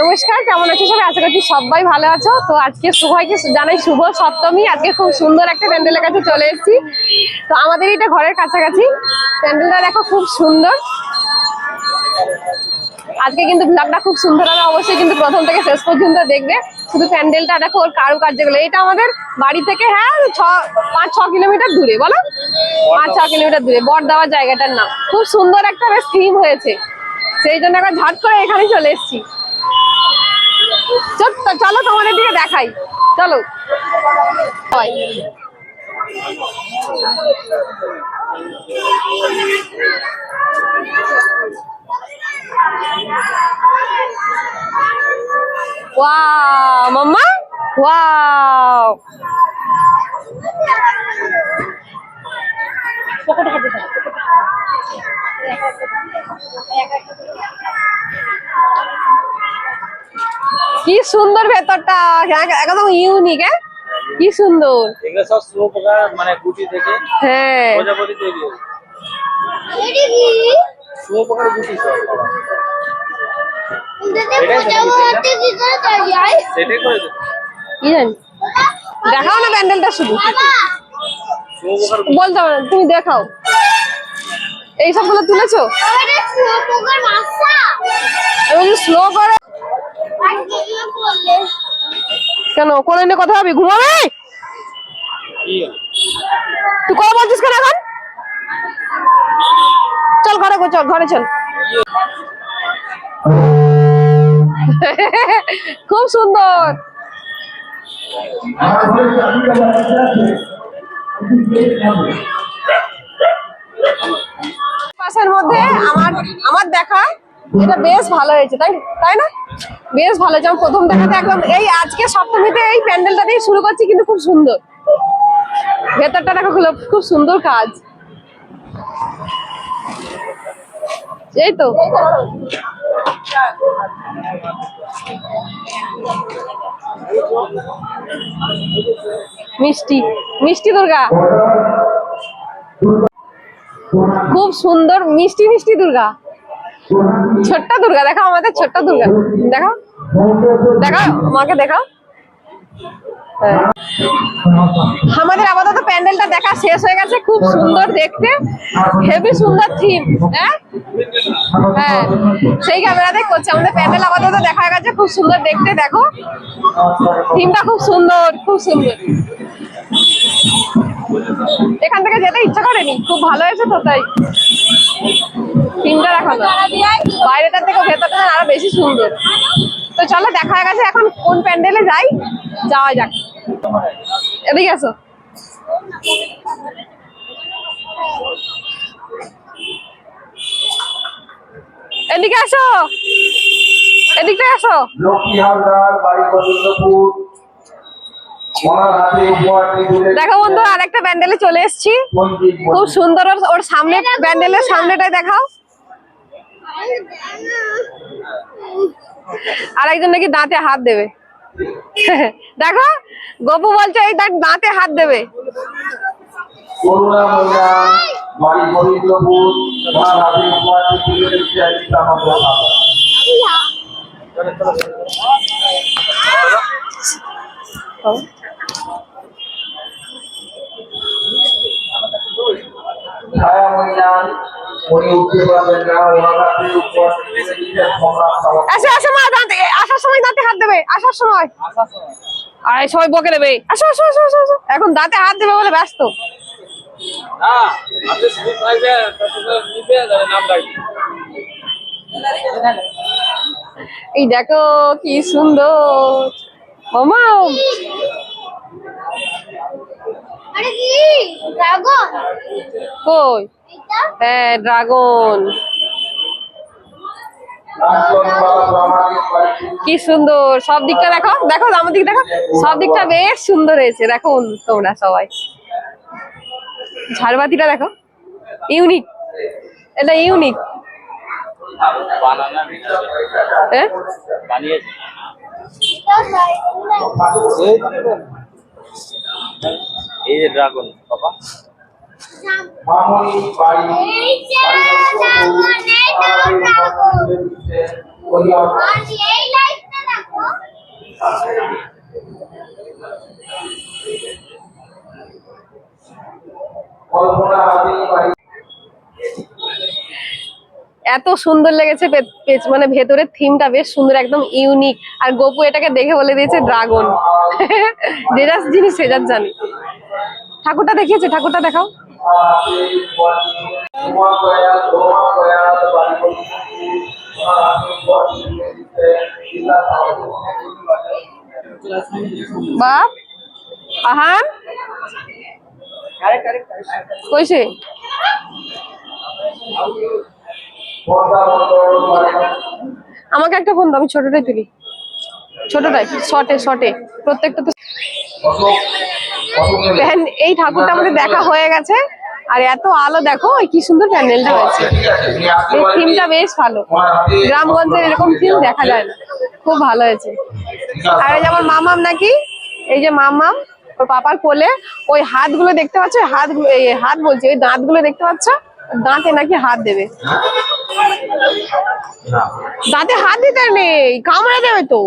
নমস্কার, কেমন আছো সবাই? আশা করছি সবাই ভালো আছো। তো আজকে সবাইকে জানাই শুভ সপ্তমী, আজকে খুব সুন্দর একটা প্যান্ডেলের কাছে চলে এসেছি। তো আমাদের এটা ঘরের কাছাকাছি। প্যান্ডেলটা দেখো খুব সুন্দর। আজকে কিন্তু ব্লগটা খুব সুন্দর হবে। অবশ্যই কিন্তু প্রথম থেকে শেষ পর্যন্ত দেখবে। শুধু প্যান্ডেলটা দেখো, ওর কারুকার্যগুলো। এটা আমাদের বাড়ি থেকে হ্যাঁ ছ, পাঁচ, ছ কিলোমিটার দূরে, বলো? পাঁচ, ছ কিলোমিটার দূরে, বট দেওয়ার জায়গাটার নাম। খুব সুন্দর একটা বেশ থিম হয়েছে। সেই জন্য একবার ঝট করে এখানে চলে এসেছি। চল, তোমাদের দিকে দেখাই। চলো। সবাই। Wow, mamá. Wow. কি সুন্দর ভেতরটা একদম ইউনিক হ্যাঁ? কি সুন্দর। এগুলো সব শুয়োপোকা মানে গুটি থেকে হ্যাঁ। প্রজাপতি তৈরি হয়? দেখাও না প্যান্ডেলটা শুধু। বলতে না তুমি দেখাও। এই সবগুলো তুলেছো? স্লো করে। কেন কোন এনে কথা হবে? ঘুমাবে? তুই কবে বলছিস কেন এখন? চল ঘরে গো, চল ঘরে চল। খুব সুন্দর। পাশের মধ্যে আমার আমার দেখা, এটা বেশ ভালো হয়েছে, তাই তাই না? বেশ ভালো আমার প্রথম দেখাতে একদম এই আজকে সপ্তমীতে এই প্যান্ডেলটা দিয়ে শুরু করছি, কিন্তু খুব সুন্দর। ভেতরটা দেখো খুব সুন্দর কাজ। এই তো। মিষ্টি মিষ্টি দুর্গা। খুব সুন্দর, মিষ্টি মিষ্টি দুর্গা। ছোট্ট দুর্গা, দেখাও আমাদের ছোট্ট দুর্গা। দেখাও। দেখো আমাকে দেখাও। আমাদের আপাতত প্যান্ডেলটা দেখা শেষ হয়ে গেছে, খুব সুন্দর দেখতে। হেভি সুন্দর থিম হ্যাঁ? হ্যাঁ। সেই ক্যামেরাতে করছে। আমাদের প্যান্ডেল আপাতত দেখা গেছে, খুব সুন্দর দেখতে, দেখো। থিমটা খুব সুন্দর খুব সুন্দর। এখান থেকে যেতে ইচ্ছা করেনি, খুব ভালো হয়েছে তো, তাই। থিমটা দেখানো বাইরেটার থেকে ভেতরটা আরও বেশি সুন্দর। তো চলো, দেখা গেছে। এখন কোন প্যান্ডেলে যাই? যাওয়া যাক। এদিকে আসো। এদিকে আসো। এদিকটা আসো। দেখো বন্ধু আরেকটা প্যান্ডেলে চলে এসেছি। খুব সুন্দর ওর- ওর সামনে প্যান্ডেলের সামনেটাই দেখাও। আর একজন নাকি দাঁতে হাত দেবে। দেখো গপু বলছে এই দেখ দাঁতে হাত দেবে। ছায়া উনি উঠতে পারবেন না ওনার। আসো আসো মা দাঁতে আসার সময় দাঁতে হাত দেবে আসার সময়। আর এই সবাই বকে দেবে। আসো আসো আসো আসো আসো। এখন দাঁতে হাত দেবে বলে ব্যস্ত। এই দেখো কি সুন্দর। মামা। আরে কি? ড্রাগন? কই? হ্যাঁ ড্রাগন। কি সুন্দর। সব দিকটা দেখো দেখো আমার দিক, দেখো। সব দিকটা বেশ সুন্দর হয়েছে। দেখো তোমরা সবাই। ঝাড়বাতিটা দেখো। ইউনিক। এটা ইউনিক। এই যে ড্রাগন, বাবা। এত সুন্দর লেগেছে মানে ভেতরের থিমটা বেশ সুন্দর, একদম ইউনিক আর গোপু এটাকে দেখে বলে দিয়েছে ড্রাগন যে যার জিনিস, সে যার জানে। ঠাকুরটা দেখিয়েছে, ঠাকুরটা দেখাও। বাপ আহান। কইছে? আমাকে একটা ফোন দাও আমি ছোটটাই তুলি। ছোটটাই শর্টে শর্টে প্রত্যেকটা তো এই ঠাকুরটা আমাদের দেখা হয়ে গেছে। আর এত আলো দেখো কি সুন্দর প্যান্ডেলটা হয়েছে। এই থিমটা বেশ ভালো। গ্রামগঞ্জের এরকম থিম দেখা যায় না। খুব ভালো হয়েছে। আর এই যেমন মামাম নাকি এই যে মামাম ওর পাপার কোলে ওই হাতগুলো দেখতে পাচ্ছ? হাতগুলো এই হাত বলছি ওই দাঁতগুলো দেখতে পাচ্ছ? দাঁতে নাকি হাত দেবে। দাঁতে হাত দিতে নেই কামড়ে দেবে তো।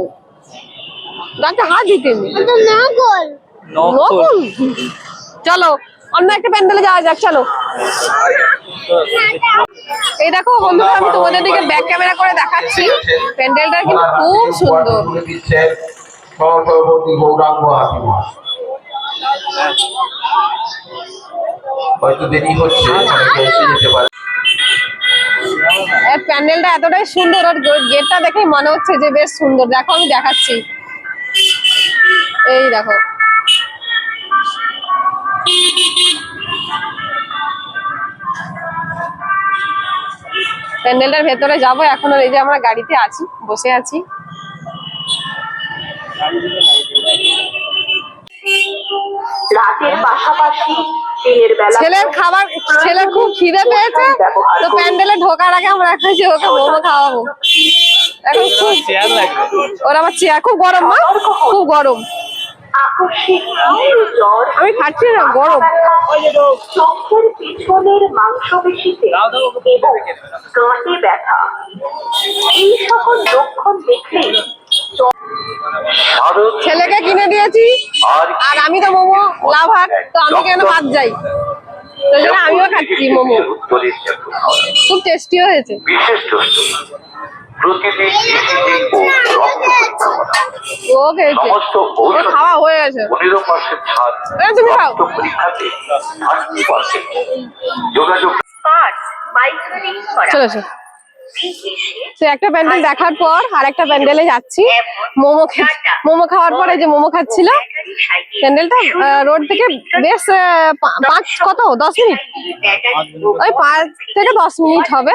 দাঁতে হাত দিতে নেই। নকল? চলো অন্য একটা প্যান্ডেলে যাওয়া যাক চলো। এই দেখো বন্ধুরা আমি তোমাদের দিকে ব্যাক ক্যামেরা করে দেখাচ্ছি। প্যান্ডেলটা কিন্তু খুব সুন্দর। হয়তো দেরি হচ্ছে অনেকে এসে যেতে পারে। প্যান্ডেলটা এতটাই সুন্দর ওর গেটটা দেখেই মনে হচ্ছে যে বেশ সুন্দর। দেখো আমি দেখাচ্ছি। এই দেখো। প্যান্ডেলটার ভেতরে যাব। এখন আর এই যে আমরা গাড়িতে আছি বসে আছি। ছেলের খাবার ছেলের খুব খিদে পেয়েছে তো প্যান্ডেলে ঢোকার আগে আমরা খাইছি ওকে মোমো খাওয়াবো। এখন খুব ওর আবার চেয়ার খুব গরম মা। খুব গরম। আমি খাচ্ছি না গরম। চোখের পিছনের মাংসপেশিতে দাও দাও এবং গাঁটে ব্যথা। এই সকল লক্ষণ দেখলে ছেলেকে কিনে দিয়েছি আর আমি তো মোমো লাভার তো আমি কেন বাদ যাই? আমিও খাচ্ছি মোমো। খুব টেস্টিও হয়েছে। প্রতিদিন ও রক্ত পরীক্ষা করা ও সমস্ত ঔষধ খাওয়া হয়ে গেছে। পনেরো পার্সেন্ট ছাড় তুমি খাও। রক্ত পরীক্ষাতে থার্টি পার্সেন্ট যোগাযোগ পার্ট পাইকারি করা চলো চলো। বিদেশে তো একটা প্যান্ডেল দেখার পর আর একটা প্যান্ডেলে যাচ্ছি। মোমো মোমো খাওয়ার পরে যে মোমো খাচ্ছিল প্যান্ডেলটা রোড থেকে বেশ পাঁচ কত? দশ মিনিট? ওই পাঁচ থেকে দশ মিনিট হবে।